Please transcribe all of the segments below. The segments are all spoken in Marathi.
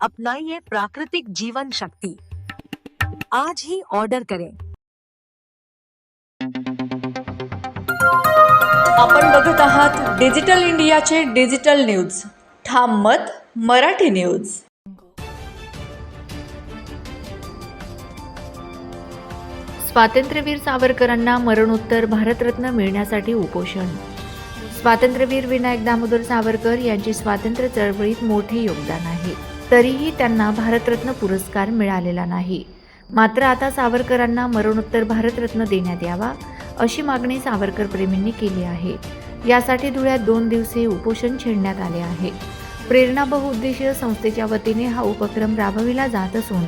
अपनाइए प्राकृतिक जीवन शक्ति। आज ही ऑर्डर करें। आपण बघत आहात डिजिटल इंडियाचे डिजिटल न्यूज ठाम मत मराठी न्यूज स्वातंत्र्यवीर सावरकरांना मरणोत्तर भारतरत्न मिळण्यासाठी उपोषण. स्वातंत्र्यवीर विनायक दामोदर सावरकर यांचे स्वातंत्र्य चळवळीत मोठे योगदान आहे. तरीही त्यांना भारतरत्न पुरस्कार मिळालेला नाही. मात्र आता सावरकरांना मरणोत्तर भारतरत्न देण्यात यावा अशी मागणी सावरकर प्रेमींनी केली आहे. यासाठी धुळ्यात दोन दिवसीय उपोषण छेडण्यात आले आहे. प्रेरणा बहुउद्देशीय संस्थेच्या वतीने हा उपक्रम राबविला जात असून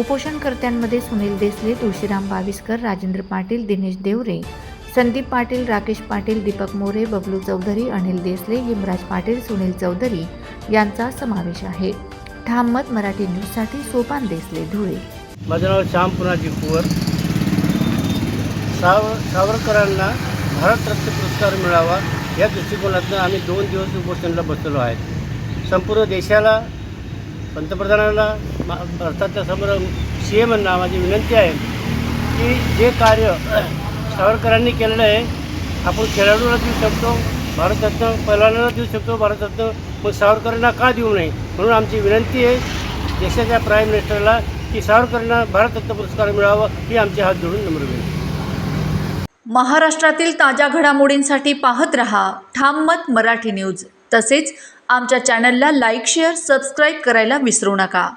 उपोषणकर्त्यांमध्ये सुनील देसले तुळशीराम बाविस्कर राजेंद्र पाटील दिनेश देवरे संदीप पाटील राकेश पाटील दीपक मोरे बबलू चौधरी अनिल देसले हिमराज पाटील सुनील चौधरी यांचा समावेश आहे. ठाम मत मराठी न्यूजसाठी सोपान देसले धुळे. माझं नाव श्याम पुनाजी कुवर. साव सावरकरांना भारतरत्न पुरस्कार मिळावा या दृष्टिकोनातून आम्ही दोन दिवस उपोषणाला बसलेलो आहेत. संपूर्ण देशाला पंतप्रधानांना भारताच्या समोर सी एमांना माझी विनंती आहे की जे कार्य सावरकरांनी केलेलं आहे आपण खेळाडूला देऊ शकतो भारतरत्न पहिल्यांदा देऊ शकतो भारतरत्न मग सावरकरांना का देऊ नये? म्हणून आमची विनंती आहे देशाच्या प्राईम मिनिस्टरला की सावरकरांना भारतरत्न पुरस्कार मिळावा ही आमची हात जोडून नम्र विनंती. महाराष्ट्रातील ताज्या घडामोडींसाठी पाहत रहा ठाम मत मराठी न्यूज. तसेच आमच्या चॅनलला लाईक शेअर सबस्क्राईब करायला विसरू नका.